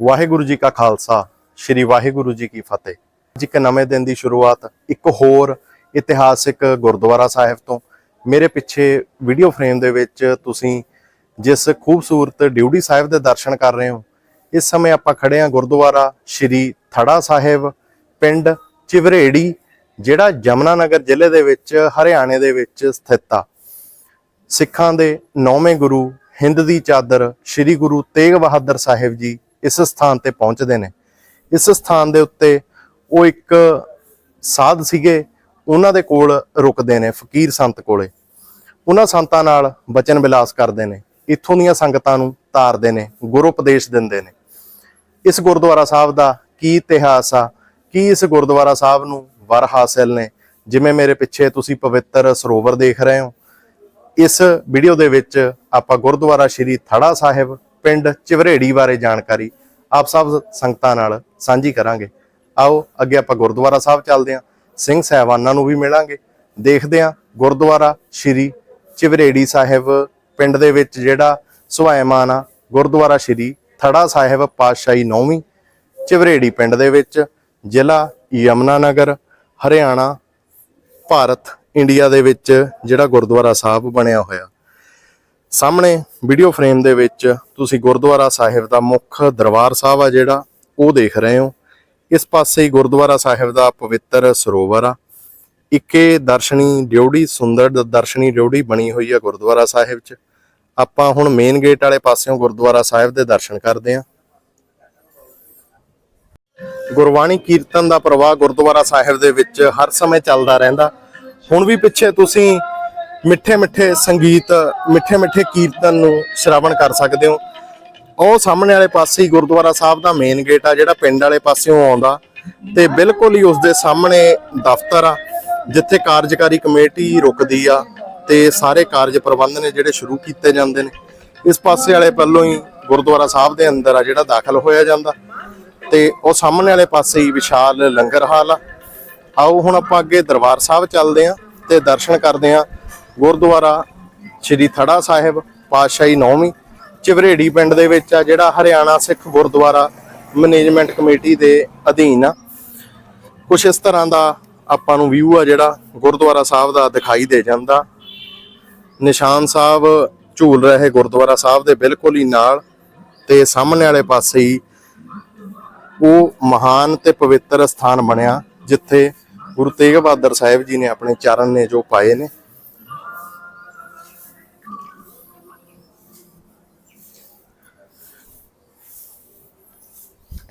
ਵਾਹਿਗੁਰੂ ਜੀ ਕਾ ਖਾਲਸਾ, ਸ੍ਰੀ ਵਾਹਿਗੁਰੂ ਜੀ ਕੀ ਫਤਿਹ। ਅੱਜ ਇੱਕ ਨਵੇਂ ਦਿਨ ਦੀ ਸ਼ੁਰੂਆਤ, ਇੱਕ ਹੋਰ ਇਤਿਹਾਸਿਕ ਗੁਰਦੁਆਰਾ ਸਾਹਿਬ ਤੋਂ। ਮੇਰੇ ਪਿੱਛੇ ਵੀਡੀਓ ਫਰੇਮ ਦੇ ਵਿੱਚ ਤੁਸੀਂ ਜਿਸ ਖੂਬਸੂਰਤ ਡਿਊਟੀ ਸਾਹਿਬ ਦੇ ਦਰਸ਼ਨ ਕਰ ਰਹੇ ਹੋ, ਇਸ ਸਮੇਂ ਆਪਾਂ ਖੜੇ ਹਾਂ ਗੁਰਦੁਆਰਾ ਸ੍ਰੀ ਥੜਾ ਸਾਹਿਬ, ਪਿੰਡ ਚਿਵਰੇੜੀ, ਜਿਹੜਾ ਜਮਨਾ ਨਗਰ ਜ਼ਿਲ੍ਹੇ ਦੇ ਵਿੱਚ, ਹਰਿਆਣੇ ਦੇ ਵਿੱਚ ਸਥਿਤ ਆ। ਸਿੱਖਾਂ ਦੇ ਨੌਵੇਂ ਗੁਰੂ, ਹਿੰਦ ਦੀ ਚਾਦਰ ਸ੍ਰੀ ਗੁਰੂ ਤੇਗ ਬਹਾਦਰ ਸਾਹਿਬ ਜੀ ਇਸ ਸਥਾਨ ਤੇ ਪਹੁੰਚਦੇ ਨੇ। ਇਸ ਸਥਾਨ ਦੇ ਉੱਤੇ ਉਹ ਇੱਕ ਸਾਧ ਸੀਗੇ, ਉਹਨਾਂ ਦੇ ਕੋਲ ਰੁਕਦੇ ਨੇ, ਫਕੀਰ ਸੰਤ ਕੋਲੇ। ਉਹਨਾਂ ਸੰਤਾਂ ਨਾਲ ਬਚਨ ਵਿਲਾਸ ਕਰਦੇ ਨੇ। ਇੱਥੋਂ ਦੀਆਂ ਸੰਗਤਾਂ ਨੂੰ ਤਾਰਦੇ ਨੇ, ਗੁਰੂ ਉਪਦੇਸ਼ ਦਿੰਦੇ ਨੇ। ਇਸ ਗੁਰਦੁਆਰਾ ਸਾਹਿਬ ਦਾ ਕੀ ਇਤਿਹਾਸ ਆ? ਕੀ ਇਸ ਗੁਰਦੁਆਰਾ ਸਾਹਿਬ ਨੂੰ ਵਰ ਹਾਸਿਲ ਨੇ? ਜਿਵੇਂ ਮੇਰੇ ਪਿੱਛੇ ਤੁਸੀਂ ਪਵਿੱਤਰ ਸਰੋਵਰ ਦੇਖ ਰਹੇ ਹੋ। ਇਸ ਵੀਡੀਓ ਦੇ ਵਿੱਚ ਆਪਾਂ ਗੁਰਦੁਆਰਾ ਸ਼੍ਰੀ ਥੜਾ ਸਾਹਿਬ ਪਿੰਡ ਚਿਵਰੇੜੀ ਬਾਰੇ ਜਾਣਕਾਰੀ ਆਪ ਸਭ ਸੰਗਤਾਂ ਨਾਲ ਸਾਂਝੀ ਕਰਾਂਗੇ। ਆਓ ਅੱਗੇ ਆਪਾਂ ਗੁਰਦੁਆਰਾ ਸਾਹਿਬ ਚੱਲਦੇ ਹਾਂ। ਸਿੰਘ ਸਹਿਬਾਨਾਂ ਨੂੰ ਵੀ ਮਿਲਾਂਗੇ। ਦੇਖਦੇ ਹਾਂ ਗੁਰਦੁਆਰਾ ਸ਼੍ਰੀ ਚਿਵਰੇੜੀ ਸਾਹਿਬ ਪਿੰਡ ਦੇ ਵਿੱਚ ਜਿਹੜਾ ਸੁਹਾਇਮਾਨ ਆ, ਗੁਰਦੁਆਰਾ ਸ਼੍ਰੀ ਥੜਾ ਸਾਹਿਬ ਪਾਤਸ਼ਾਹੀ ਨੌਵੀਂ ਚਿਵਰੇੜੀ ਪਿੰਡ ਦੇ ਵਿੱਚ ਜ਼ਿਲ੍ਹਾ ਯਮਨਾ ਨਗਰ ਹਰਿਆਣਾ, ਭਾਰਤ, ਇੰਡੀਆ ਦੇ ਵਿੱਚ ਜਿਹੜਾ ਗੁਰਦੁਆਰਾ ਸਾਹਿਬ ਬਣਿਆ ਹੋਇਆ। ਸਾਹਮਣੇ ਵੀਡੀਓ ਫਰੇਮ ਦੇ ਵਿੱਚ ਤੁਸੀਂ ਗੁਰਦੁਆਰਾ ਸਾਹਿਬ ਦਾ ਮੁੱਖ ਦਰਬਾਰ ਸਾਹਿਬ ਆ ਜਿਹੜਾ, ਉਹ ਦੇਖ ਰਹੇ ਹੋ। ਇਸ ਪਾਸੇ ਹੀ ਗੁਰਦੁਆਰਾ ਸਾਹਿਬ ਦਾ ਪਵਿੱਤਰ ਸਰੋਵਰ ਆ। ਇੱਕੇ ਦਰਸ਼ਨੀ ਡਿਉੜੀ ਸੁੰਦਰ ਦਰਸ਼ਨੀ ਡਿਉੜੀ ਬਣੀ ਹੋਈ ਆ ਗੁਰਦੁਆਰਾ ਸਾਹਿਬ 'ਚ। ਆਪਾਂ ਹੁਣ ਮੇਨ ਗੇਟ ਵਾਲੇ ਪਾਸਿਓਂ ਗੁਰਦੁਆਰਾ ਸਾਹਿਬ ਦੇ ਦਰਸ਼ਨ ਕਰਦੇ ਹਾਂ ਗੁਰਬਾਣੀ ਕੀਰਤਨ ਦਾ ਪ੍ਰਵਾਹ ਗੁਰਦੁਆਰਾ ਸਾਹਿਬ ਦੇ ਵਿੱਚ ਹਰ ਸਮੇਂ ਚੱਲਦਾ ਰਹਿੰਦਾ। ਹੁਣ ਵੀ ਪਿੱਛੇ ਤੁਸੀਂ ਮਿੱਠੇ ਮਿੱਠੇ ਸੰਗੀਤ, ਮਿੱਠੇ ਮਿੱਠੇ ਕੀਰਤਨ ਨੂੰ ਸ਼ਰਾਵਣ ਕਰ ਸਕਦੇ ਹੋ। ਉਹ ਸਾਹਮਣੇ ਵਾਲੇ ਪਾਸੇ ਹੀ ਗੁਰਦੁਆਰਾ ਸਾਹਿਬ ਦਾ ਮੇਨ ਗੇਟ ਆ, ਜਿਹੜਾ ਪਿੰਡ ਵਾਲੇ ਪਾਸਿਓਂ ਆਉਂਦਾ। ਤੇ ਬਿਲਕੁਲ ਹੀ ਉਸ ਦੇ ਸਾਹਮਣੇ ਦਫ਼ਤਰ ਆ, ਜਿੱਥੇ ਕਾਰਜਕਾਰੀ ਕਮੇਟੀ ਰੁਕਦੀ ਆ ਤੇ ਸਾਰੇ ਕਾਰਜ ਪ੍ਰਬੰਧ ਨੇ ਜਿਹੜੇ ਸ਼ੁਰੂ ਕੀਤੇ ਜਾਂਦੇ ਨੇ। ਇਸ ਪਾਸੇ ਵਾਲੇ ਪਹਿਲੋਂ ਹੀ ਗੁਰਦੁਆਰਾ ਸਾਹਿਬ ਦੇ ਅੰਦਰ ਆ ਜਿਹੜਾ ਦਾਖਲ ਹੋਇਆ ਜਾਂਦਾ। ਤੇ ਉਹ ਸਾਹਮਣੇ ਵਾਲੇ ਪਾਸੇ ਹੀ ਵਿਸ਼ਾਲ ਲੰਗਰ ਹਾਲ ਆ। ਆਓ ਹੁਣ ਆਪਾਂ ਅੱਗੇ ਦਰਬਾਰ ਸਾਹਿਬ ਚੱਲਦੇ ਆਂ ਤੇ ਦਰਸ਼ਨ ਕਰਦੇ ਆਂ ਗੁਰਦੁਆਰਾ ਸ੍ਰੀ ਥੜਾ ਸਾਹਿਬ, ਪਾਤਸ਼ਾਹੀ ਨੌਵੀਂ, ਚਿਵਰੇੜੀ ਪਿੰਡ ਦੇ ਵਿੱਚ ਆ, ਜਿਹੜਾ ਹਰਿਆਣਾ ਸਿੱਖ ਗੁਰਦੁਆਰਾ ਮੈਨੇਜਮੈਂਟ ਕਮੇਟੀ ਦੇ ਅਧੀਨ ਆ। ਕੁਝ ਇਸ ਤਰ੍ਹਾਂ ਦਾ ਆਪਾਂ ਨੂੰ ਵਿਊ ਆ, ਜਿਹੜਾ ਗੁਰਦੁਆਰਾ ਸਾਹਿਬ ਦਾ ਦਿਖਾਈ ਦੇ ਜਾਂਦਾ। ਨਿਸ਼ਾਨ ਸਾਹਿਬ, ਝੂਲ ਰਹੇ ਗੁਰਦੁਆਰਾ ਸਾਹਿਬ ਦੇ ਬਿਲਕੁਲ ਹੀ ਨਾਲ ਤੇ ਸਾਹਮਣੇ ਵਾਲੇ ਪਾਸੇ ਹੀ ਉਹ ਮਹਾਨ ਤੇ ਪਵਿੱਤਰ ਸਥਾਨ ਬਣਿਆ, ਜਿੱਥੇ ਗੁਰੂ ਤੇਗ ਬਹਾਦਰ ਸਾਹਿਬ ਜੀ ਨੇ ਆਪਣੇ ਚਰਨ ਨੇ ਜੋ ਪਾਏ ਨੇ।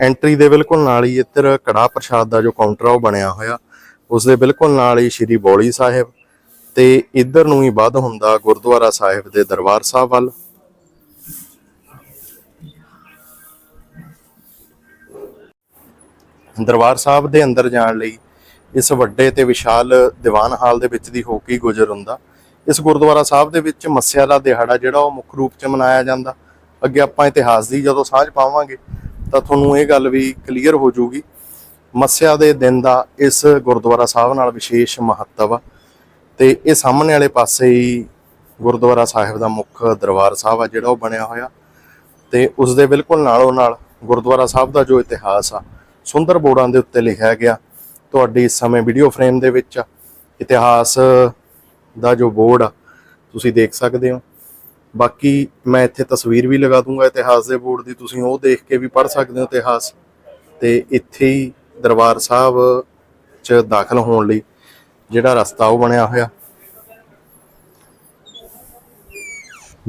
ਐਂਟਰੀ ਦੇ ਬਿਲਕੁਲ ਨਾਲ ਹੀ ਇੱਧਰ ਕੜਾ ਪ੍ਰਸ਼ਾਦ ਦਾ ਜੋ ਕਾਊਂਟਰ ਆ ਉਹ ਬਣਿਆ ਹੋਇਆ। ਉਸ ਦੇ ਬਿਲਕੁਲ ਨਾਲ ਹੀ ਸ਼੍ਰੀ ਬੋਲੀ ਸਾਹਿਬ ਤੇ ਇੱਧਰ ਨੂੰ ਹੀ ਵੱਧ ਹੁੰਦਾ ਗੁਰਦੁਆਰਾ ਸਾਹਿਬ ਦੇ ਦਰਬਾਰ ਸਾਹਿਬ ਵੱਲ। ਦਰਬਾਰ ਸਾਹਿਬ ਦੇ ਅੰਦਰ ਜਾਣ ਲਈ ਇਸ ਵੱਡੇ ਤੇ ਵਿਸ਼ਾਲ ਦੀਵਾਨ ਹਾਲ ਦੇ ਵਿੱਚ ਦੀ ਹੋ ਕੇ ਗੁਜ਼ਰ ਹੁੰਦਾ। ਇਸ ਗੁਰਦੁਆਰਾ ਸਾਹਿਬ ਦੇ ਵਿੱਚ ਮੱਸਿਆ ਦਾ ਦਿਹਾੜਾ ਜਿਹੜਾ ਉਹ ਮੁੱਖ ਰੂਪ 'ਚ ਮਨਾਇਆ ਜਾਂਦਾ। ਅੱਗੇ ਆਪਾਂ ਇਤਿਹਾਸ ਦੀ ਜਦੋਂ ਸਾਂਝ ਪਾਵਾਂਗੇ ਤਾਂ ਤੁਹਾਨੂੰ ਇਹ ਗੱਲ ਵੀ ਕਲੀਅਰ ਹੋ ਜਾਊਗੀ। ਮੱਸਿਆ ਦੇ ਦਿਨ ਦਾ ਇਸ ਗੁਰਦੁਆਰਾ ਸਾਹਿਬ ਨਾਲ ਵਿਸ਼ੇਸ਼ ਮਹੱਤਵ ਆ। ਤੇ ਇਹ ਸਾਹਮਣੇ ਵਾਲੇ ਪਾਸੇ ਹੀ ਗੁਰਦੁਆਰਾ ਸਾਹਿਬ ਦਾ ਮੁੱਖ ਦਰਬਾਰ ਸਾਹਿਬ ਆ ਜਿਹੜਾ ਉਹ ਬਣਿਆ ਹੋਇਆ। ਤੇ ਉਸ ਦੇ ਬਿਲਕੁਲ ਨਾਲੋਂ ਨਾਲ ਗੁਰਦੁਆਰਾ ਸਾਹਿਬ ਦਾ ਜੋ ਇਤਿਹਾਸ ਆ, ਸੁੰਦਰ ਬੋਰਡਾਂ ਦੇ ਉੱਤੇ ਲਿਖਿਆ ਗਿਆ। ਤੁਹਾਡੀ ਇਸ ਸਮੇਂ ਵੀਡੀਓ ਫਰੇਮ ਦੇ ਵਿੱਚ ਇਤਿਹਾਸ ਦਾ ਜੋ ਬੋਰਡ ਆ, ਤੁਸੀਂ ਦੇਖ ਸਕਦੇ ਹੋ। ਬਾਕੀ ਮੈਂ ਇੱਥੇ ਤਸਵੀਰ ਵੀ ਲਗਾ ਦੂੰਗਾ ਇਤਿਹਾਸ ਦੇ ਬੋਰਡ ਦੀ, ਤੁਸੀਂ ਉਹ ਦੇਖ ਕੇ ਵੀ ਪੜ੍ਹ ਸਕਦੇ ਹੋ ਇਤਿਹਾਸ। ਤੇ ਇੱਥੇ ਹੀ ਦਰਬਾਰ ਸਾਹਿਬ ਚ ਦਾਖਲ ਹੋਣ ਲਈ ਜਿਹੜਾ ਰਸਤਾ ਉਹ ਬਣਿਆ ਹੋਇਆ।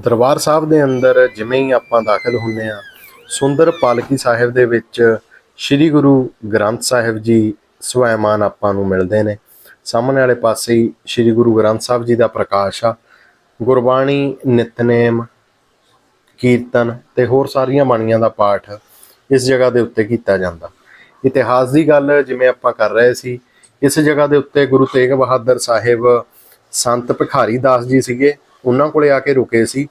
ਦਰਬਾਰ ਸਾਹਿਬ ਦੇ ਅੰਦਰ ਜਿਵੇਂ ਹੀ ਆਪਾਂ ਦਾਖਲ ਹੁੰਨੇ ਆ ਸੁੰਦਰ ਪਾਲਕੀ ਸਾਹਿਬ ਦੇ ਵਿੱਚ ਸ੍ਰੀ ਗੁਰੂ ਗ੍ਰੰਥ ਸਾਹਿਬ ਜੀ ਸਵੈਮਾਨ ਆਪਾਂ ਨੂੰ ਮਿਲਦੇ ਨੇ। ਸਾਹਮਣੇ ਵਾਲੇ ਪਾਸੇ ਹੀ ਸ੍ਰੀ ਗੁਰੂ ਗ੍ਰੰਥ ਸਾਹਿਬ ਜੀ ਦਾ ਪ੍ਰਕਾਸ਼ ਆ। ਗੁਰਬਾਣੀ, ਨਿਤਨੇਮ, ਕੀਰਤਨ ਤੇ ਹੋਰ ਸਾਰੀਆਂ ਬਾਣੀਆਂ ਦਾ ਪਾਠ ਇਸ ਜਗ੍ਹਾ ਦੇ ਉੱਤੇ ਕੀਤਾ ਜਾਂਦਾ। ਇਤਿਹਾਸ ਦੀ ਗੱਲ ਜਿਵੇਂ ਆਪਾਂ ਕਰ ਰਹੇ ਸੀ, ਇਸ ਜਗ੍ਹਾ ਦੇ ਉੱਤੇ ਗੁਰੂ ਤੇਗ ਬਹਾਦਰ ਸਾਹਿਬ, ਸੰਤ ਭਿਖਾਰੀ ਦਾਸ ਜੀ ਸੀਗੇ, ਉਹਨਾਂ ਕੋਲੇ ਆ ਕੇ ਰੁਕੇ ਸੀ।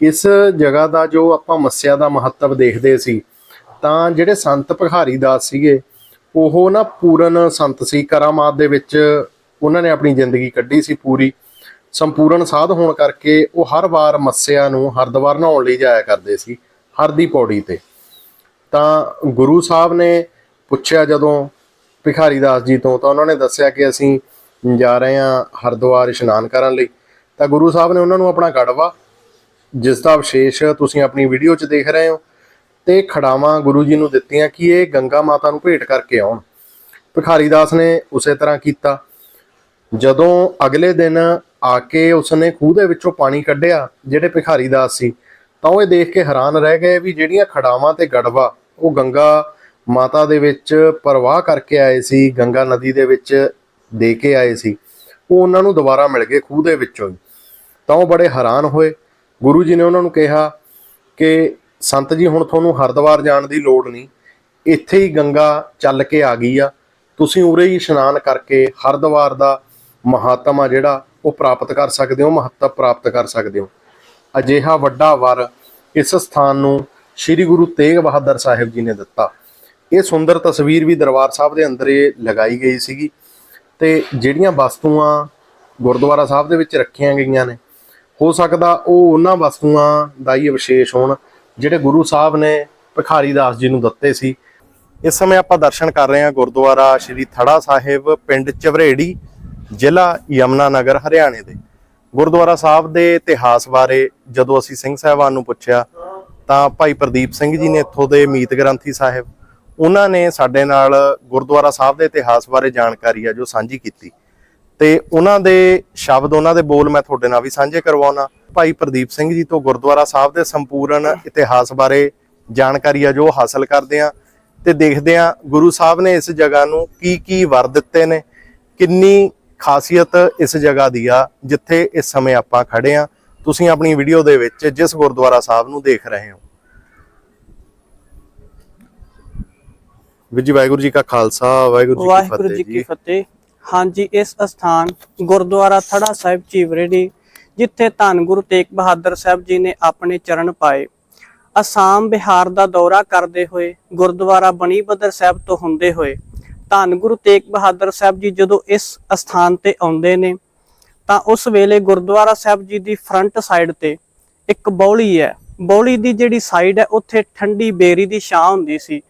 ਇਸ ਜਗ੍ਹਾ ਦਾ ਜੋ ਆਪਾਂ ਮੱਸਿਆ ਦਾ ਮਹੱਤਵ ਦੇਖਦੇ ਸੀ, ਤਾਂ ਜਿਹੜੇ ਸੰਤ ਭਿਖਾਰੀ ਦਾਸ ਸੀਗੇ, ਉਹ ਨਾ ਪੂਰਨ ਸੰਤ ਸੀ। ਕਰਾਮਾਤ ਦੇ ਵਿੱਚ ਉਹਨਾਂ ਨੇ ਆਪਣੀ ਜ਼ਿੰਦਗੀ ਕੱਢੀ ਸੀ ਪੂਰੀ। ਸੰਪੂਰਨ ਸਾਧ ਹੋਣ ਕਰਕੇ ਉਹ ਹਰ ਵਾਰ ਮੱਸਿਆ ਨੂੰ ਹਰਿਦੁਆਰ ਨਹਾਉਣ ਲਈ ਜਾਇਆ ਕਰਦੇ ਸੀ, ਹਰ ਦੀ ਪੌੜੀ ਤੇ। ਤਾਂ ਗੁਰੂ ਸਾਹਿਬ ਨੇ ਪੁੱਛਿਆ ਜਦੋਂ ਭਿਖਾਰੀ ਦਾਸ ਜੀ ਤੋਂ, ਤਾਂ ਉਹਨਾਂ ਨੇ ਦੱਸਿਆ ਕਿ ਅਸੀਂ ਜਾ ਰਹੇ ਹਾਂ ਹਰਿਦੁਆਰ ਇਸ਼ਨਾਨ ਕਰਨ ਲਈ। ਤਾਂ ਗੁਰੂ ਸਾਹਿਬ ਨੇ ਉਹਨਾਂ ਨੂੰ ਆਪਣਾ ਗੜਵਾ ਜਿਸ ਦਾ ਵਿਸ਼ੇਸ਼ ਤੁਸੀਂ ਆਪਣੀ ਵੀਡੀਓ 'ਚ ਦੇਖ ਰਹੇ ਹੋ, ਤੇ ਖੜਾਵਾਂ ਗੁਰੂ ਜੀ ਨੂੰ ਦਿੱਤੀਆਂ ਕਿ ਇਹ ਗੰਗਾ ਮਾਤਾ ਨੂੰ ਭੇਟ ਕਰਕੇ ਆਉਣ। ਭਿਖਾਰੀ ਦਾਸ ਨੇ ਉਸੇ ਤਰ੍ਹਾਂ ਕੀਤਾ। ਜਦੋਂ ਅਗਲੇ ਦਿਨ ਆ ਕੇ ਉਸਨੇ ਖੂਹ ਦੇ ਵਿੱਚੋਂ ਪਾਣੀ ਕੱਢਿਆ, ਜਿਹੜੇ ਭਿਖਾਰੀ ਦਾਸ ਸੀ। ਤਾਂ ਉਹ ਇਹ ਦੇਖ ਕੇ ਹੈਰਾਨ ਰਹਿ ਗਏ ਵੀ ਜਿਹੜੀਆਂ ਖੜਾਵਾਂ ਤੇ ਗੜਵਾ, ਉਹ ਗੰਗਾ ਮਾਤਾ ਦੇ ਵਿੱਚ ਪ੍ਰਵਾਹ ਕਰਕੇ ਆਏ ਸੀ, ਗੰਗਾ ਨਦੀ ਦੇ ਵਿੱਚ ਦੇ ਕੇ ਆਏ ਸੀ। ਉਹ ਉਹਨਾਂ ਨੂੰ ਦੁਬਾਰਾ ਮਿਲ ਗਏ ਖੂਹ ਦੇ ਵਿੱਚੋਂ ਹੀ। ਤਾਂ ਉਹ ਬੜੇ ਹੈਰਾਨ ਹੋਏ। ਗੁਰੂ ਜੀ ਨੇ ਉਹਨਾਂ ਨੂੰ ਕਿਹਾ ਕਿ, ਸੰਤ ਜੀ, ਹੁਣ ਤੁਹਾਨੂੰ ਹਰਿਦੁਆਰ ਜਾਣ ਦੀ ਲੋੜ ਨਹੀਂ। ਇੱਥੇ ਹੀ ਗੰਗਾ ਚੱਲ ਕੇ ਆ ਗਈ ਆ। ਤੁਸੀਂ ਉਰੇ ਹੀ ਇਸ਼ਨਾਨ ਕਰਕੇ ਹਰਿਦੁਆਰ ਦਾ ਮਹਾਤਮਾ ਜਿਹੜਾ ਉਹ ਪ੍ਰਾਪਤ ਕਰ ਸਕਦੇ ਹੋ, ਮਹੱਤਵ ਪ੍ਰਾਪਤ ਕਰ ਸਕਦੇ ਹੋ। ਅਜਿਹਾ ਵੱਡਾ ਵਰ ਇਸ ਸਥਾਨ ਨੂੰ ਸ੍ਰੀ ਗੁਰੂ ਤੇਗ ਬਹਾਦਰ ਸਾਹਿਬ ਜੀ ਨੇ ਦਿੱਤਾ। ਇਹ ਸੁੰਦਰ ਤਸਵੀਰ ਵੀ ਦਰਬਾਰ ਸਾਹਿਬ ਦੇ ਅੰਦਰ ਇਹ ਲਗਾਈ ਗਈ ਸੀਗੀ। ਤੇ ਜਿਹੜੀਆਂ ਵਸਤੂਆਂ ਗੁਰਦੁਆਰਾ ਸਾਹਿਬ ਦੇ ਵਿੱਚ ਰੱਖੀਆਂ ਗਈਆਂ ਨੇ, ਹੋ ਸਕਦਾ ਉਹ ਉਹਨਾਂ ਵਸਤੂਆਂ ਦਾ ਹੀ ਵਿਸ਼ੇਸ਼ ਹੋਣ, ਜਿਹੜੇ ਗੁਰੂ ਸਾਹਿਬ ਨੇ ਭਿਖਾਰੀ ਦਾਸ ਜੀ ਨੂੰ ਦਿੱਤੇ ਸੀ। ਇਸ ਸਮੇਂ ਆਪਾਂ ਦਰਸ਼ਨ ਕਰ ਰਹੇ ਹਾਂ ਗੁਰਦੁਆਰਾ ਸ਼੍ਰੀ ਥੜਾ ਸਾਹਿਬ, ਪਿੰਡ ਚਵਰੇੜੀ ਜ਼ਿਲ੍ਹਾ ਯਮਨਾ ਨਗਰ ਹਰਿਆਣੇ ਦੇ। ਗੁਰਦੁਆਰਾ ਸਾਹਿਬ ਦੇ ਇਤਿਹਾਸ ਬਾਰੇ ਜਦੋਂ ਅਸੀਂ ਸਿੰਘ ਸਾਹਿਬਾਨ ਨੂੰ ਪੁੱਛਿਆ, ਤਾਂ ਭਾਈ ਪ੍ਰਦੀਪ ਸਿੰਘ ਜੀ ਨੇ ਇੱਥੋਂ ਦੇ ਮੀਤ ਗ੍ਰੰਥੀ ਸਾਹਿਬ, ਉਹਨਾਂ ਨੇ ਸਾਡੇ ਨਾਲ ਗੁਰਦੁਆਰਾ ਸਾਹਿਬ ਦੇ ਇਤਿਹਾਸ ਬਾਰੇ ਜਾਣਕਾਰੀ ਆ ਜੋ ਸਾਂਝੀ ਕੀਤੀ। ਤੇ ਉਹਨਾਂ ਦੇ ਸ਼ਬਦ, ਉਹਨਾਂ ਦੇ ਬੋਲ ਮੈਂ ਤੁਹਾਡੇ ਨਾਲ ਵੀ ਸਾਂਝੇ ਕਰਵਾਉਣਾ। ਭਾਈ ਪ੍ਰਦੀਪ ਸਿੰਘ ਜੀ ਤੋਂ ਗੁਰਦੁਆਰਾ ਸਾਹਿਬ ਦੇ ਸੰਪੂਰਨ ਇਤਿਹਾਸ ਬਾਰੇ ਜਾਣਕਾਰੀ ਆ ਜੋ ਹਾਸਲ ਕਰਦੇ ਆ। ਤੇ ਦੇਖਦੇ ਆ ਗੁਰੂ ਸਾਹਿਬ ਨੇ ਇਸ ਜਗ੍ਹਾ ਨੂੰ ਕੀ ਕੀ ਵਰ ਦਿੱਤੇ ਨੇ, ਕਿੰਨੀ ਖਾਸੀਅਤ ਇਸ ਜਗ੍ਹਾ ਦੀ ਆ ਜਿੱਥੇ ਇਸ ਸਮੇਂ ਆਪਾਂ ਖੜੇ ਆ। ਤੁਸੀਂ ਆਪਣੀ ਵੀਡੀਓ ਦੇ ਵਿੱਚ ਜਿਸ ਗੁਰਦੁਆਰਾ ਸਾਹਿਬ ਨੂੰ ਦੇਖ ਰਹੇ ਹੋ। ਵਿਜੀ ਵਾਹਿਗੁਰੂ ਜੀ ਕਾ ਖਾਲਸਾ ਵਾਹਿਗੁਰੂ ਜੀ ਕੀ ਫਤਿਹ ਕੀ ਜੀ। ਫਤਿਹ। ਹਾਂਜੀ ਇਸ ਅਸਥਾਨ ਗੁਰਦੁਆਰਾ ਥੜਾ ਸਾਹਿਬ ਚੀਵਰੇਡੀ ਜਿੱਥੇ ਧੰਨ ਗੁਰੂ ਤੇਗ ਬਹਾਦਰ ਸਾਹਿਬ ਜੀ ਨੇ ਆਪਣੇ ਚਰਨ ਪਾਏ। ਅਸਾਮ ਬਿਹਾਰ ਦਾ ਦੌਰਾ ਕਰਦੇ ਹੋਏ ਗੁਰਦੁਆਰਾ ਬਣੀਬਦਰ ਸਾਹਿਬ ਤੋਂ ਹੁੰਦੇ ਹੋਏ ਧੰਨ ਗੁਰੂ ਤੇਗ ਬਹਾਦਰ ਸਾਹਿਬ ਜੀ ਜਦੋਂ ਇਸ ਅਸਥਾਨ ਤੇ ਆਉਂਦੇ ਨੇ, ਤਾਂ ਉਸ ਵੇਲੇ ਗੁਰਦੁਆਰਾ ਸਾਹਿਬ ਜੀ ਦੀ ਫਰੰਟ ਸਾਈਡ ਤੇ ਇੱਕ ਬੌਲੀ ਹੈ। ਬੌਲੀ ਦੀ ਜਿਹੜੀ ਸਾਈਡ ਹੈ, ਉੱਥੇ ਠੰਡੀ ਬੇਰੀ ਦੀ ਛਾਂ ਹੁੰਦੀ ਸੀ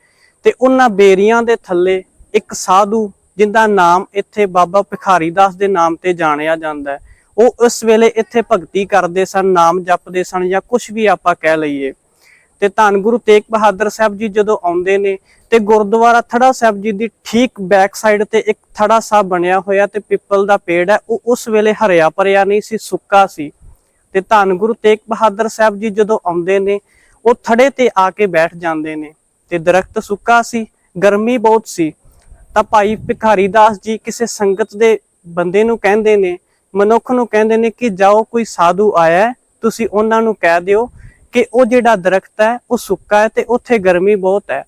ਤੇ ਉਹਨਾਂ ਬੇਰੀਆਂ ਦੇ ਥੱਲੇ ਇੱਕ ਸਾਧੂ ਜਿੰਦਾ ਨਾਮ ਇੱਥੇ ਬਾਬਾ ਭਿਖਾਰੀ ਦਾਸ ਦੇ ਨਾਮ ਤੇ ਜਾਣਿਆ ਜਾਂਦਾ ਹੈ। ਉਹ ਉਸ ਵੇਲੇ ਇੱਥੇ ਭਗਤੀ ਕਰਦੇ ਸਨ, ਨਾਮ ਜਪਦੇ ਸਨ ਜਾਂ ਕੁਝ ਵੀ ਆਪਾਂ ਕਹਿ ਲਈਏ। ਤੇ ਧੰਨ ਗੁਰੂ ਤੇਗ ਬਹਾਦਰ ਸਾਹਿਬ ਜੀ ਜਦੋਂ ਆਉਂਦੇ ਨੇ ਤੇ ਗੁਰਦੁਆਰਾ ਥੜਾ ਸਾਹਿਬ ਜੀ ਦੀ ਠੀਕ ਬੈਕ ਸਾਈਡ ਤੇ ਇੱਕ ਥੜਾ ਸਾਹਿਬ ਬਣਿਆ ਹੋਇਆ ਤੇ ਪਿੱਪਲ ਦਾ ਪੇੜ ਹੈ, ਉਹ ਉਸ ਵੇਲੇ ਹਰਿਆ ਭਰਿਆ ਨਹੀਂ ਸੀ, ਸੁੱਕਾ ਸੀ। ਤੇ ਧੰਨ ਗੁਰੂ ਤੇਗ ਬਹਾਦਰ ਸਾਹਿਬ ਜੀ ਜਦੋਂ ਆਉਂਦੇ ਨੇ, ਉਹ ਥੜੇ ਤੇ ਆ ਕੇ ਬੈਠ ਜਾਂਦੇ ਨੇ ਤੇ ਦਰਖਤ ਸੁੱਕਾ ਸੀ, ਗਰਮੀ ਬਹੁਤ ਸੀ। ਤਾਂ ਭਾਈ ਭਿਖਾਰੀ ਦਾਸ ਜੀ ਕਿਸੇ ਸੰਗਤ ਦੇ ਬੰਦੇ ਨੂੰ ਕਹਿੰਦੇ ਨੇ, ਮਨੁੱਖ ਨੂੰ ਕਹਿੰਦੇ ਨੇ ਕਿ ਜਾਓ ਕੋਈ ਸਾਧੂ ਆਇਆ ਤੁਸੀਂ ਉਹਨਾਂ ਨੂੰ ਕਹਿ ਦਿਓ ਕਿ ਉਹ ਜਿਹੜਾ ਦਰਖਤ ਹੈ, ਉਹ ਸੁੱਕਾ ਹੈ ਤੇ ਉੱਥੇ ਗਰਮੀ ਬਹੁਤ ਹੈ।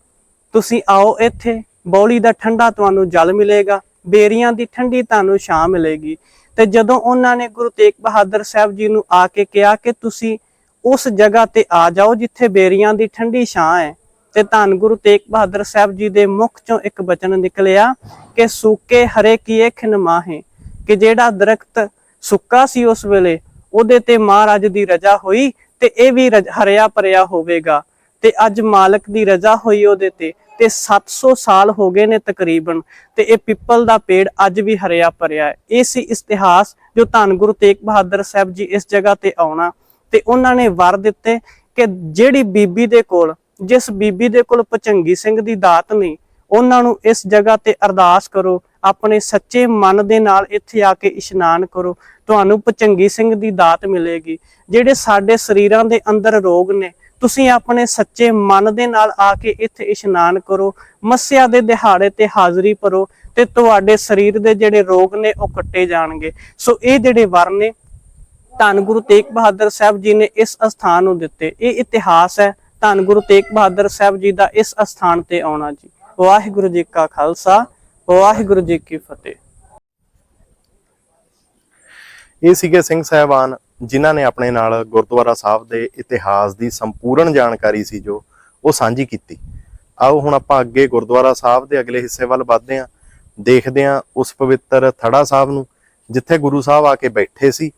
ਤੁਸੀਂ ਆਓ ਇੱਥੇ, ਬੌਲੀ ਦਾ ਠੰਡਾ ਤੁਹਾਨੂੰ ਜਲ ਮਿਲੇਗਾ, ਬੇਰੀਆਂ ਦੀ ਠੰਡੀ ਤੁਹਾਨੂੰ ਛਾਂ ਮਿਲੇਗੀ। ਤੇ ਜਦੋਂ ਉਹਨਾਂ ਨੇ ਗੁਰੂ ਤੇਗ ਬਹਾਦਰ ਸਾਹਿਬ ਜੀ ਨੂੰ ਆ ਕੇ ਕਿਹਾ ਕਿ ਤੁਸੀਂ ਉਸ ਜਗ੍ਹਾ ਤੇ ਆ ਜਾਓ ਜਿੱਥੇ ਬੇਰੀਆਂ ਦੀ ਠੰਡੀ ਛਾਂ ਹੈ, ਤੇ ਧੰਨ ਗੁਰੂ ਤੇਗ ਬਹਾਦਰ ਸਾਹਿਬ ਜੀ ਦੇ ਮੁਖ ਚੋਂ ਇੱਕ ਬਚਨ ਨਿਕਲਿਆ ਕਿ ਸੂਕੇ ਹਰੇ ਕੀਏ ਖਿਨ ਕਿ ਜਿਹੜਾ ਦਰਖਤ ਸੁੱਕਾ ਸੀ ਉਸ ਵੇਲੇ, ਉਹਦੇ ਤੇ ਮਹਾਰਾਜ ਦੀ ਰਜਾ ਹੋਈ ਤੇ ਇਹ ਵੀ ਹਰਿਆ ਭਰਿਆ ਹੋਵੇਗਾ। ਤੇ ਅੱਜ ਮਾਲਕ ਦੀ ਰਜ਼ਾ ਹੋਈ ਉਹਦੇ ਤੇ ਤੇ 700 ਸਾਲ ਹੋ ਗਏ ਨੇ ਤਕਰੀਬਨ, ਤੇ ਇਹ ਪਿੱਪਲ ਦਾ ਪੇੜ ਅੱਜ ਵੀ ਹਰਿਆ ਭਰਿਆ ਹੈ। ਇਹ ਸੀ ਇਤਿਹਾਸ ਜੋ ਧੰਨ ਗੁਰੂ ਤੇਗ ਬਹਾਦਰ ਸਾਹਿਬ ਜੀ ਇਸ ਜਗ੍ਹਾ ਤੇ ਆਉਣਾ। ਤੇ ਉਹਨਾਂ ਨੇ ਵਰ ਦਿੱਤੇ ਕਿ ਜਿਹੜੀ ਬੀਬੀ ਦੇ ਕੋਲ, ਜਿਸ ਬੀਬੀ ਦੇ ਕੋਲ ਪਚੰਗੀ ਸਿੰਘ ਦੀ ਦਾਤ ਨਹੀਂ, ਉਹਨਾਂ ਨੂੰ ਇਸ ਜਗ੍ਹਾ ਤੇ ਅਰਦਾਸ ਕਰੋ, ਆਪਣੇ ਸੱਚੇ ਮਨ ਦੇ ਨਾਲ ਇੱਥੇ ਆ ਕੇ ਇਸ਼ਨਾਨ ਕਰੋ। ਤੁਹਾਨੂੰ ਪਚੰਗੀ ਸਿੰਘ ਦੀ ਦਾਤ ਮਿਲੇਗੀ, ਜਿਹੜੇ ਸਾਡੇ ਸਰੀਰਾਂ ਦੇ ਅੰਦਰ ਰੋਗ ਨੇ, ਤੁਸੀਂ ਆਪਣੇ ਸੱਚੇ ਮਨ ਦੇ ਨਾਲ ਆ ਕੇ ਇੱਥੇ ਇਸ਼ਨਾਨ ਕਰੋ, ਮੱਸਿਆ ਦੇ ਦਿਹਾੜੇ ਤੇ ਹਾਜ਼ਰੀ ਭਰੋ ਤੇ ਤੁਹਾਡੇ ਸਰੀਰ ਦੇ ਜਿਹੜੇ ਰੋਗ ਨੇ ਉਹ ਕੱਟੇ ਜਾਣਗੇ। ਸੋ ਇਹ ਜਿਹੜੇ ਵਰ ਨੇ, ਧੰਨ ਗੁਰੂ ਤੇਗ ਬਹਾਦਰ ਸਾਹਿਬ ਜੀ ਨੇ ਇਸ ਅਸਥਾਨ ਨੂੰ ਦਿੱਤੇ। ਇਹ ਇਤਿਹਾਸ ਹੈ, ਧੰਨ ਗੁਰੂ ਤੇਗ ਬਹਾਦਰ ਸਾਹਿਬ ਜੀ ਦਾ ਇਸ ਅਸਥਾਨ ਤੇ ਆਉਣਾ ਜੀ। ਵਾਹਿਗੁਰੂ ਜੀ ਕਾ ਖਾਲਸਾ, ਵਾਹਿਗੁਰੂ ਜੀ ਕੀ ਫਤਿਹ। ਇਹ ਸੀਗੇ ਸਿੰਘ ਸਾਹਿਬਾਨ, ਜਿਨ੍ਹਾਂ ਨੇ ਆਪਣੇ ਨਾਲ ਗੁਰਦੁਆਰਾ ਸਾਹਿਬ ਦੇ ਇਤਿਹਾਸ ਦੀ ਸੰਪੂਰਨ ਜਾਣਕਾਰੀ ਸੀ ਜੋ ਉਹ ਸਾਂਝੀ ਕੀਤੀ। ਆਓ ਹੁਣ ਆਪਾਂ ਅੱਗੇ ਗੁਰਦੁਆਰਾ ਸਾਹਿਬ ਦੇ ਅਗਲੇ ਹਿੱਸੇ ਵੱਲ ਵਧਦੇ ਹਾਂ। ਦੇਖਦੇ ਹਾਂ ਉਸ ਪਵਿੱਤਰ ਥੜਾ ਸਾਹਿਬ ਨੂੰ, ਜਿੱਥੇ ਗੁਰੂ ਸਾਹਿਬ ਆ ਕੇ ਬੈਠੇ ਸੀ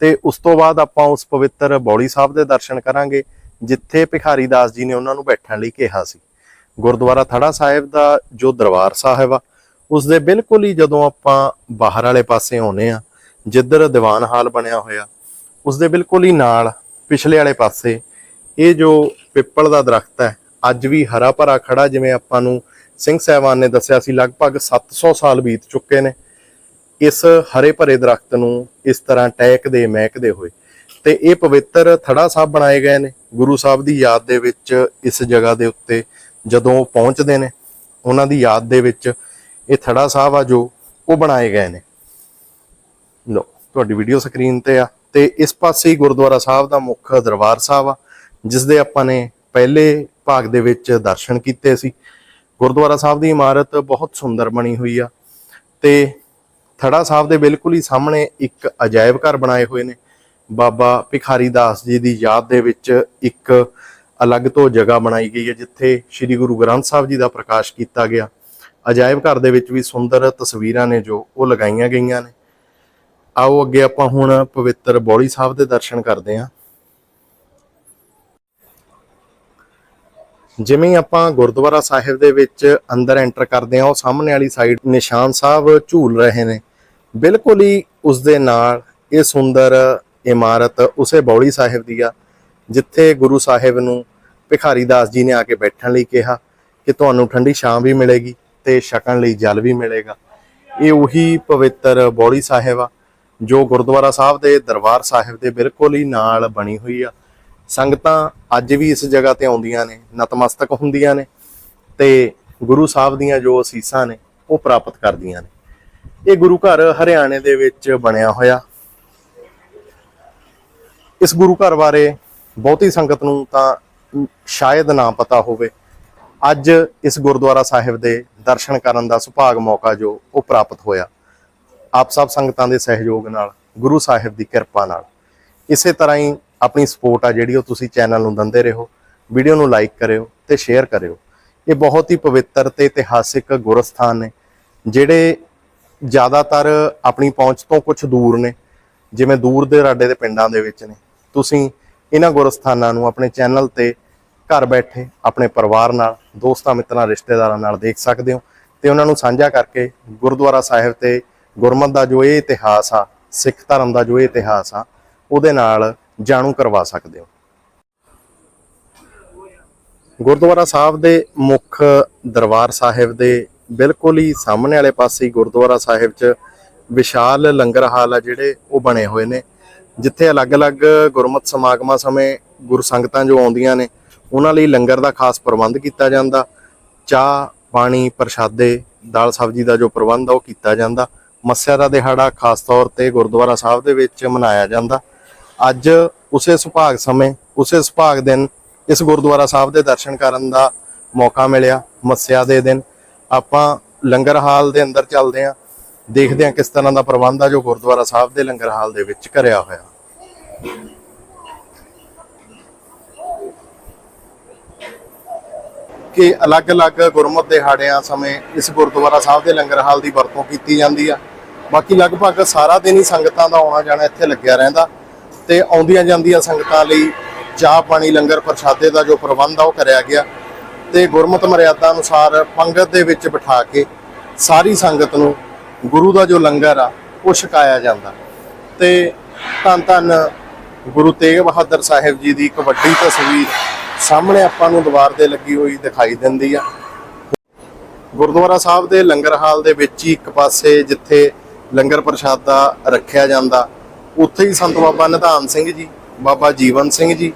ਤੇ ਉਸ ਤੋਂ ਬਾਅਦ ਆਪਾਂ ਉਸ ਪਵਿੱਤਰ ਬੌਲੀ ਸਾਹਿਬ ਦੇ ਦਰਸ਼ਨ ਕਰਾਂਗੇ, ਜਿੱਥੇ ਭਿਖਾਰੀ ਦਾਸ ਜੀ ਨੇ ਉਹਨਾਂ ਨੂੰ ਬੈਠਣ ਲਈ ਕਿਹਾ ਸੀ। ਗੁਰਦੁਆਰਾ ਥੜਾ ਸਾਹਿਬ ਦਾ ਜੋ ਦਰਬਾਰ ਸਾਹਿਬ ਆ ਉਸ ਦੇ ਬਿਲਕੁਲ ਹੀ ਜਦੋਂ ਆਪਾਂ ਬਾਹਰ ਵਾਲੇ ਪਾਸੇ ਆਉਨੇ ਆ ਜਿੱਧਰ ਦੀਵਾਨ ਹਾਲ ਬਣਿਆ ਹੋਇਆ ਉਸ ਦੇ ਬਿਲਕੁਲ ਹੀ ਨਾਲ ਪਿਛਲੇ ਵਾਲੇ ਪਾਸੇ ਇਹ ਜੋ ਪਿੱਪਲ ਦਾ ਦਰਖਤ ਹੈ, ਅੱਜ ਵੀ ਹਰਾ ਭਰਾ ਖੜਾ ਜਿਵੇਂ ਆਪਾਂ ਨੂੰ ਸਿੰਘ ਸਾਹਿਬਾਨ ਨੇ ਦੱਸਿਆ ਸੀ, ਲਗਭਗ 700 ਸਾਲ ਬੀਤ ਚੁੱਕੇ ਨੇ। ਇਸ ਹਰੇ ਭਰੇ ਦਰਖਤ ਨੂੰ ਇਸ ਤਰ੍ਹਾਂ ਟਹਿਕਦੇ, ਮਹਿਕਦੇ ਹੋਏ। ਤੇ ਇਹ ਪਵਿੱਤਰ ਥੜਾ ਸਾਹਿਬ ਬਣਾਏ ਗਏ ਨੇ। ਗੁਰੂ ਸਾਹਿਬ ਦੀ ਯਾਦ ਦੇ ਵਿੱਚ ਇਸ ਜਗ੍ਹਾ ਦੇ ਉੱਤੇ ਜਦੋਂ ਉਹ ਪਹੁੰਚਦੇ ਨੇ, ਉਹਨਾਂ ਦੀ ਯਾਦ ਦੇ ਵਿੱਚ ਇਹ ਥੜਾ ਸਾਹਿਬ ਆ ਜੋ ਉਹ ਬਣਾਏ ਗਏ ਨੇ। ਲੋ, ਤੁਹਾਡੀ ਵੀਡੀਓ ਸਕਰੀਨ ਤੇ ਆ। ਤੇ ਇਸ ਪਾਸੇ ਹੀ ਗੁਰਦੁਆਰਾ ਸਾਹਿਬ ਦਾ ਮੁੱਖ ਦਰਬਾਰ ਸਾਹਿਬ ਆ ਜਿਸ ਦੇ ਆਪਾਂ ਨੇ ਪਹਿਲੇ ਭਾਗ ਦੇ ਵਿੱਚ ਦਰਸ਼ਨ ਕੀਤੇ ਸੀ। ਗੁਰਦੁਆਰਾ ਸਾਹਿਬ ਦੀ ਇਮਾਰਤ ਬਹੁਤ ਸੁੰਦਰ ਬਣੀ ਹੋਈ ਆ ਤੇ ਥੜਾ ਸਾਹਿਬ ਦੇ ਬਿਲਕੁਲ ਹੀ ਸਾਹਮਣੇ ਇੱਕ ਅਜਾਇਬ ਘਰ ਬਣਾਏ ਹੋਏ ਨੇ। ਬਾਬਾ ਭਿਖਾਰੀ ਦਾਸ ਜੀ ਦੀ ਯਾਦ ਦੇ ਵਿੱਚ ਇੱਕ ਅਲੱਗ ਤੋਂ ਜਗ੍ਹਾ ਬਣਾਈ ਗਈ ਹੈ, ਜਿੱਥੇ ਸ੍ਰੀ ਗੁਰੂ ਗ੍ਰੰਥ ਸਾਹਿਬ ਜੀ ਦਾ ਪ੍ਰਕਾਸ਼ ਕੀਤਾ ਗਿਆ। ਅਜਾਇਬ ਘਰ ਦੇ ਵਿੱਚ ਵੀ ਸੁੰਦਰ ਤਸਵੀਰਾਂ ਨੇ ਜੋ ਉਹ ਲਗਾਈਆਂ ਗਈਆਂ ਨੇ। ਆਓ ਅੱਗੇ ਆਪਾਂ ਹੁਣ ਪਵਿੱਤਰ ਬੌਲੀ ਸਾਹਿਬ ਦੇ ਦਰਸ਼ਨ ਕਰਦੇ ਹਾਂ। ਜਿਵੇਂ ਆਪਾਂ ਗੁਰਦੁਆਰਾ ਸਾਹਿਬ ਦੇ ਵਿੱਚ ਅੰਦਰ ਐਂਟਰ ਕਰਦੇ ਹਾਂ, ਉਹ ਸਾਹਮਣੇ ਵਾਲੀ ਸਾਈਡ ਨਿਸ਼ਾਨ ਸਾਹਿਬ ਝੂਲ ਰਹੇ ਨੇ। ਬਿਲਕੁਲ ਹੀ ਉਸ ਦੇ ਨਾਲ ਇਹ ਸੁੰਦਰ ਇਮਾਰਤ ਉਸੇ ਬੌਲੀ ਸਾਹਿਬ ਦੀ ਆ, ਜਿੱਥੇ ਗੁਰੂ ਸਾਹਿਬ ਨੂੰ ਭਿਖਾਰੀ ਦਾਸ ਜੀ ਨੇ ਆ ਕੇ ਬੈਠਣ ਲਈ ਕਿਹਾ ਕਿ ਤੁਹਾਨੂੰ ਠੰਡੀ ਛਾਂ ਵੀ ਮਿਲੇਗੀ ਤੇ ਛਕਣ ਲਈ ਜਲ ਵੀ ਮਿਲੇਗਾ। ਇਹ ਉਹੀ ਪਵਿੱਤਰ ਬੌਲੀ ਸਾਹਿਬ ਆ। ਜੋ ਗੁਰਦੁਆਰਾ ਸਾਹਿਬ ਦੇ ਦਰਬਾਰ ਸਾਹਿਬ ਦੇ ਬਿਲਕੁਲ ਹੀ ਨਾਲ ਬਣੀ ਹੋਈ ਆ। ਸੰਗਤਾਂ ਅੱਜ ਵੀ ਇਸ ਜਗ੍ਹਾ ਤੇ ਆਉਂਦੀਆਂ ਨੇ, ਨਤਮਸਤਕ ਹੁੰਦੀਆਂ ਨੇ ਤੇ ਗੁਰੂ ਸਾਹਿਬ ਦੀਆਂ ਜੋ ਅਸੀਸਾਂ ਨੇ, ਉਹ ਪ੍ਰਾਪਤ ਕਰਦੀਆਂ ਨੇ। ਇਹ ਗੁਰੂ ਘਰ ਹਰਿਆਣੇ ਦੇ ਵਿੱਚ ਬਣਿਆ ਹੋਇਆ। ਇਸ ਗੁਰੂ ਘਰ ਬਾਰੇ ਬਹੁਤੀ ਸੰਗਤ ਨੂੰ ਤਾਂ ਸ਼ਾਇਦ ਨਾ ਪਤਾ ਹੋਵੇ। ਅੱਜ ਇਸ ਗੁਰਦੁਆਰਾ ਸਾਹਿਬ ਦੇ ਦਰਸ਼ਨ ਕਰਨ ਦਾ ਸੁਭਾਗ ਮੌਕਾ ਜੋ ਉਹ ਪ੍ਰਾਪਤ ਹੋਇਆ। ਆਪ ਸਭ ਸੰਗਤਾਂ ਦੇ ਸਹਿਯੋਗ ਨਾਲ, ਗੁਰੂ ਸਾਹਿਬ ਦੀ ਕਿਰਪਾ ਨਾਲ। ਇਸੇ ਤਰ੍ਹਾਂ ਹੀ ਆਪਣੀ ਸਪੋਰਟ ਆ ਜਿਹੜੀ ਉਹ ਤੁਸੀਂ ਚੈਨਲ ਨੂੰ ਦਿੰਦੇ ਰਹੋ, ਵੀਡੀਓ ਨੂੰ ਲਾਈਕ ਕਰਿਓ ਤੇ ਸ਼ੇਅਰ ਕਰਿਓ। ਇਹ ਬਹੁਤ ਹੀ ਪਵਿੱਤਰ ਤੇ ਇਤਿਹਾਸਿਕ ਗੁਰਸਥਾਨ ਨੇ, ਜਿਹੜੇ ਜ਼ਿਆਦਾਤਰ ਆਪਣੀ ਪਹੁੰਚ ਤੋਂ ਕੁਝ ਦੂਰ ਨੇ, ਜਿਵੇਂ ਦੂਰ ਦੇ ਰਾਡੇ ਦੇ ਪਿੰਡਾਂ ਦੇ ਵਿੱਚ ਨੇ। ਤੁਸੀਂ ਇਹਨਾਂ ਗੁਰਸਥਾਨਾਂ ਨੂੰ ਆਪਣੇ ਚੈਨਲ ਤੇ ਘਰ ਬੈਠੇ ਆਪਣੇ ਪਰਿਵਾਰ ਨਾਲ, ਦੋਸਤਾਂ ਮਿੱਤਰਾਂ, ਰਿਸ਼ਤੇਦਾਰਾਂ ਨਾਲ ਦੇਖ ਸਕਦੇ ਹੋ ਤੇ ਉਹਨਾਂ ਨੂੰ ਸਾਂਝਾ ਕਰਕੇ ਗੁਰਦੁਆਰਾ ਸਾਹਿਬ ਤੇ ਗੁਰਮਤ ਦਾ ਜੋ ਇਹ ਇਤਿਹਾਸ ਆ, ਸਿੱਖ ਧਰਮ ਦਾ ਜੋ ਇਹ ਇਤਿਹਾਸ ਆ, ਉਹਦੇ ਨਾਲ ਜਾਣੂ ਕਰਵਾ ਸਕਦੇ ਹੋ। ਗੁਰਦੁਆਰਾ ਸਾਹਿਬ ਦੇ ਮੁੱਖ ਦਰਬਾਰ ਸਾਹਿਬ ਦੇ ਬਿਲਕੁਲ ਹੀ ਸਾਹਮਣੇ ਵਾਲੇ ਪਾਸੇ ਗੁਰਦੁਆਰਾ ਸਾਹਿਬ 'ਚ ਵਿਸ਼ਾਲ ਲੰਗਰ ਹਾਲ ਆ ਜਿਹੜੇ ਉਹ ਬਣੇ ਹੋਏ ਨੇ। ਜਿੱਥੇ ਅਲੱਗ-ਅਲੱਗ ਗੁਰਮਤ ਸਮਾਗਮਾਂ ਸਮੇਂ ਗੁਰਸੰਗਤਾਂ ਜੋ ਆਉਂਦੀਆਂ ਨੇ, ਉਹਨਾਂ ਲਈ ਲੰਗਰ ਦਾ ਖਾਸ ਪ੍ਰਬੰਧ ਕੀਤਾ ਜਾਂਦਾ। ਚਾਹ, ਪਾਣੀ, ਪ੍ਰਸ਼ਾਦੇ, ਦਾਲ ਸਬਜ਼ੀ ਦਾ ਜੋ ਪ੍ਰਬੰਧ ਆ, ਉਹ ਕੀਤਾ ਜਾਂਦਾ। ਮੱਸਿਆ ਦਾ ਦਿਹਾੜਾ ਖਾਸ ਤੌਰ ਤੇ ਗੁਰਦੁਆਰਾ ਸਾਹਿਬ ਦੇ ਵਿੱਚ ਮਨਾਇਆ ਜਾਂਦਾ। ਅੱਜ ਉਸੇ ਸੁਭਾਗ ਸਮੇਂ, ਉਸੇ ਸੁਭਾਗ ਦਿਨ ਇਸ ਗੁਰਦੁਆਰਾ ਸਾਹਿਬ ਦੇ ਦਰਸ਼ਨ ਕਰਨ ਦਾ ਮੌਕਾ ਮਿਲਿਆ ਮੱਸਿਆ ਦੇ ਦਿਨ। ਆਪਾਂ ਲੰਗਰ ਹਾਲ ਦੇ ਅੰਦਰ ਚੱਲਦੇ ਆਂ ਦੇਖਦੇ ਆਂ ਕਿਸ ਤਰ੍ਹਾਂ ਦਾ ਪ੍ਰਬੰਧ ਆ ਜੋ ਗੁਰਦੁਆਰਾ ਸਾਹਿਬ ਦੇ ਲੰਗਰ ਹਾਲ ਦੇ ਵਿੱਚ ਕਰਿਆ ਹੋਇਆ। ਕਿ ਅਲੱਗ-ਅਲੱਗ ਗੁਰਮਤ ਦਿਹਾੜਿਆਂ ਸਮੇਂ ਇਸ ਗੁਰਦੁਆਰਾ ਸਾਹਿਬ ਦੇ ਲੰਗਰ ਹਾਲ ਦੀ ਵਰਤੋਂ ਕੀਤੀ ਜਾਂਦੀ ਆ। ਬਾਕੀ ਲਗਭਗ ਸਾਰਾ ਦਿਨ ਹੀ ਸੰਗਤਾਂ ਦਾ ਆਉਣਾ ਜਾਣਾ ਇੱਥੇ ਲੱਗਿਆ ਰਹਿੰਦਾ ਤੇ ਆਉਂਦੀਆਂ ਜਾਂਦੀਆਂ ਸੰਗਤਾਂ ਲਈ ਚਾਹ ਪਾਣੀ, ਲੰਗਰ ਪ੍ਰਸ਼ਾਦੇ ਦਾ ਜੋ ਪ੍ਰਬੰਧ ਆ ਉਹ ਕਰਿਆ ਗਿਆ ਤੇ ਗੁਰਮਤ ਮਰਿਆਦਾ ਅਨੁਸਾਰ ਪੰਗਤ ਦੇ ਵਿੱਚ ਬਿਠਾ ਕੇ ਸਾਰੀ ਸੰਗਤ ਨੂੰ ਗੁਰੂ ਦਾ ਜੋ ਲੰਗਰ ਆ ਉਹ ਛਕਾਇਆ ਜਾਂਦਾ ਤੇ ਧੰਨ ਧੰਨ ਗੁਰੂ ਤੇਗ ਬਹਾਦਰ ਸਾਹਿਬ ਜੀ ਦੀ ਇੱਕ ਵੱਡੀ ਤਸਵੀਰ ਸਾਹਮਣੇ ਆਪਾਂ ਨੂੰ ਦੀਵਾਰ ਤੇ ਲੱਗੀ ਹੋਈ ਦਿਖਾਈ ਦਿੰਦੀ ਆ। ਗੁਰਦੁਆਰਾ ਸਾਹਿਬ ਦੇ ਲੰਗਰ ਹਾਲ ਦੇ ਵਿੱਚ ਹੀ ਇੱਕ ਪਾਸੇ ਜਿੱਥੇ ਲੰਗਰ ਪ੍ਰਸ਼ਾਦਾ ਰੱਖਿਆ ਜਾਂਦਾ। ਉੱਥੇ ਹੀ ਸੰਤ ਬਾਬਾ ਨਿਧਾਨ ਸਿੰਘ ਜੀ, ਬਾਬਾ ਜੀਵਨ ਸਿੰਘ ਜੀ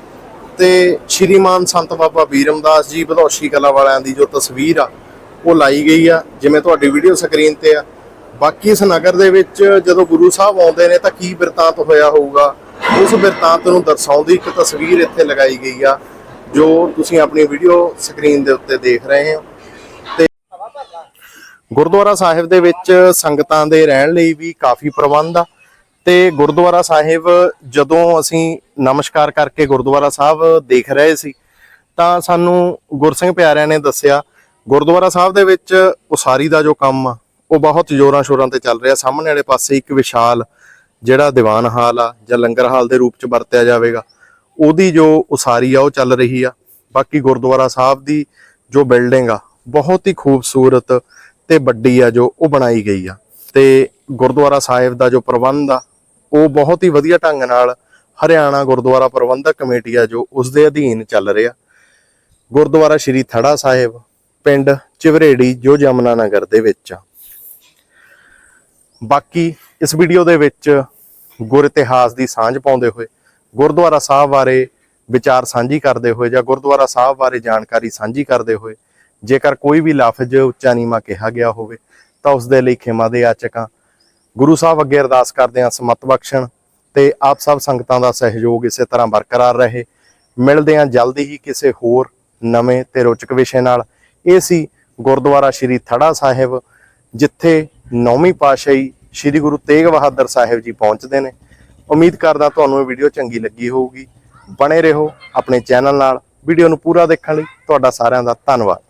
ਤੇ ਸ਼੍ਰੀਮਾਨ ਸੰਤ ਬਾਬਾ ਵੀਰਮਦਾਸ ਜੀ ਬਧੌਸ਼ੀ ਕਲਾ ਵਾਲਿਆਂ ਦੀ ਜੋ ਤਸਵੀਰ ਆ, ਉਹ ਲਾਈ ਗਈ ਆ, ਜਿਵੇਂ ਤੁਹਾਡੀ ਵੀਡੀਓ ਸਕਰੀਨ ਤੇ ਆ। ਬਾਕੀ ਇਸ ਨਗਰ ਦੇ ਵਿੱਚ ਜਦੋਂ ਗੁਰੂ ਸਾਹਿਬ ਆਉਂਦੇ ਨੇ ਤਾਂ ਕੀ ਬਿਰਤਾਂਤ ਹੋਇਆ ਹੋਊਗਾ? ਉਸ ਬਿਰਤਾਂਤ ਨੂੰ ਦਰਸਾਉਂਦੀ ਇੱਕ ਤਸਵੀਰ ਇੱਥੇ ਲਗਾਈ ਗਈ ਆ, ਜੋ ਤੁਸੀਂ ਆਪਣੀ ਵੀਡੀਓ ਸਕਰੀਨ ਦੇ ਉੱਤੇ ਦੇਖ ਰਹੇ ਹੋ। ਗੁਰਦੁਆਰਾ ਸਾਹਿਬ ਦੇ ਵਿੱਚ ਸੰਗਤਾਂ ਦੇ ਰਹਿਣ ਲਈ ਵੀ ਕਾਫੀ ਪ੍ਰਬੰਧ ਆ ਤੇ ਗੁਰਦੁਆਰਾ ਸਾਹਿਬ ਜਦੋਂ ਅਸੀਂ ਨਮਸਕਾਰ ਕਰਕੇ ਗੁਰਦੁਆਰਾ ਸਾਹਿਬ ਦੇਖ ਰਹੇ ਸੀ, ਤਾਂ ਸਾਨੂੰ ਗੁਰਸਿੰਘ ਪਿਆਰਿਆਂ ਨੇ ਦੱਸਿਆ, ਗੁਰਦੁਆਰਾ ਸਾਹਿਬ ਦੇ ਵਿੱਚ ਉਸਾਰੀ ਦਾ ਜੋ ਕੰਮ ਆ, ਉਹ ਬਹੁਤ ਜ਼ੋਰਾਂ ਸ਼ੋਰਾਂ ਤੇ ਚੱਲ ਰਿਹਾ। ਸਾਹਮਣੇ ਵਾਲੇ ਪਾਸੇ ਇੱਕ ਵਿਸ਼ਾਲ ਜਿਹੜਾ ਦੀਵਾਨ ਹਾਲ ਆ ਜਾਂ ਲੰਗਰ ਹਾਲ ਦੇ ਰੂਪ ਚ ਵਰਤਿਆ ਜਾਵੇਗਾ, ਉਹਦੀ ਜੋ ਉਸਾਰੀ ਆ, ਉਹ ਚੱਲ ਰਹੀ ਆ। ਬਾਕੀ ਗੁਰਦੁਆਰਾ ਸਾਹਿਬ ਦੀ ਜੋ ਬਿਲਡਿੰਗ ਆ, ਬਹੁਤ ਹੀ ਖੂਬਸੂਰਤ ਤੇ ਵੱਡੀ ਆ ਜੋ ਉਹ ਬਣਾਈ ਗਈ ਆ। ਤੇ ਗੁਰਦੁਆਰਾ ਸਾਹਿਬ ਦਾ ਜੋ ਪ੍ਰਬੰਧ ਆ, ਉਹ ਬਹੁਤ ਹੀ ਵਧੀਆ ਢੰਗ ਨਾਲ ਹਰਿਆਣਾ ਗੁਰਦੁਆਰਾ ਪ੍ਰਬੰਧਕ ਕਮੇਟੀ ਆ ਜੋ ਉਸ ਦੇ ਅਧੀਨ ਚੱਲ ਰਿਹਾ। ਗੁਰਦੁਆਰਾ ਸ਼੍ਰੀ ਥੜਾ ਸਾਹਿਬ, ਪਿੰਡ ਚਿਵਰੇੜੀ, ਜੋ ਜਮਨਾ ਨਗਰ ਦੇ ਵਿੱਚ ਆ। ਬਾਕੀ ਇਸ ਵੀਡੀਓ ਦੇ ਵਿੱਚ ਗੁਰ ਇਤਿਹਾਸ ਦੀ ਸਾਂਝ ਪਾਉਂਦੇ ਹੋਏ, ਗੁਰਦੁਆਰਾ ਸਾਹਿਬ ਬਾਰੇ ਵਿਚਾਰ ਸਾਂਝੀ ਕਰਦੇ ਹੋਏ ਜਾਂ ਗੁਰਦੁਆਰਾ ਸਾਹਿਬ ਬਾਰੇ ਜਾਣਕਾਰੀ ਸਾਂਝੀ ਕਰਦੇ ਹੋਏ ਜੇਕਰ ਕੋਈ ਵੀ ਲਫ਼ਜ਼ ਉੱਚਾ ਨੀਵਾਂ ਕਿਹਾ ਗਿਆ ਹੋਵੇ, ਤਾਂ ਉਸ ਦੇ ਲਈ ਖਿਮਾ ਦੇ ਆਚਕਾਂ ਗੁਰੂ ਸਾਹਿਬ ਅੱਗੇ ਅਰਦਾਸ ਕਰਦੇ ਹਾਂ, ਸਮਤ ਬਖਸ਼ਣ ਤੇ ਆਪ ਸਭ ਸੰਗਤਾਂ ਦਾ ਸਹਿਯੋਗ ਇਸੇ ਤਰ੍ਹਾਂ ਬਰਕਰਾਰ ਰਹੇ। ਮਿਲਦੇ ਹਾਂ ਜਲਦੀ ਹੀ ਕਿਸੇ ਹੋਰ ਨਵੇਂ ਤੇ ਰੋਚਕ ਵਿਸ਼ੇ ਨਾਲ। ਇਹ ਸੀ ਗੁਰਦੁਆਰਾ ਸ਼੍ਰੀ ਥੜਾ ਸਾਹਿਬ, ਜਿੱਥੇ ਨੌਵੀਂ ਪਾਤਸ਼ਾਹੀ ਸ਼੍ਰੀ ਗੁਰੂ ਤੇਗ ਬਹਾਦਰ ਸਾਹਿਬ ਜੀ ਪਹੁੰਚਦੇ ਨੇ। ਉਮੀਦ ਕਰਦਾ ਤੁਹਾਨੂੰ ਇਹ ਵੀਡੀਓ ਚੰਗੀ ਲੱਗੀ ਹੋਊਗੀ। ਬਣੇ ਰਹੋ ਆਪਣੇ ਚੈਨਲ ਨਾਲ। ਵੀਡੀਓ ਨੂੰ ਪੂਰਾ ਦੇਖਣ ਲਈ ਤੁਹਾਡਾ ਸਾਰਿਆਂ ਦਾ ਧੰਨਵਾਦ।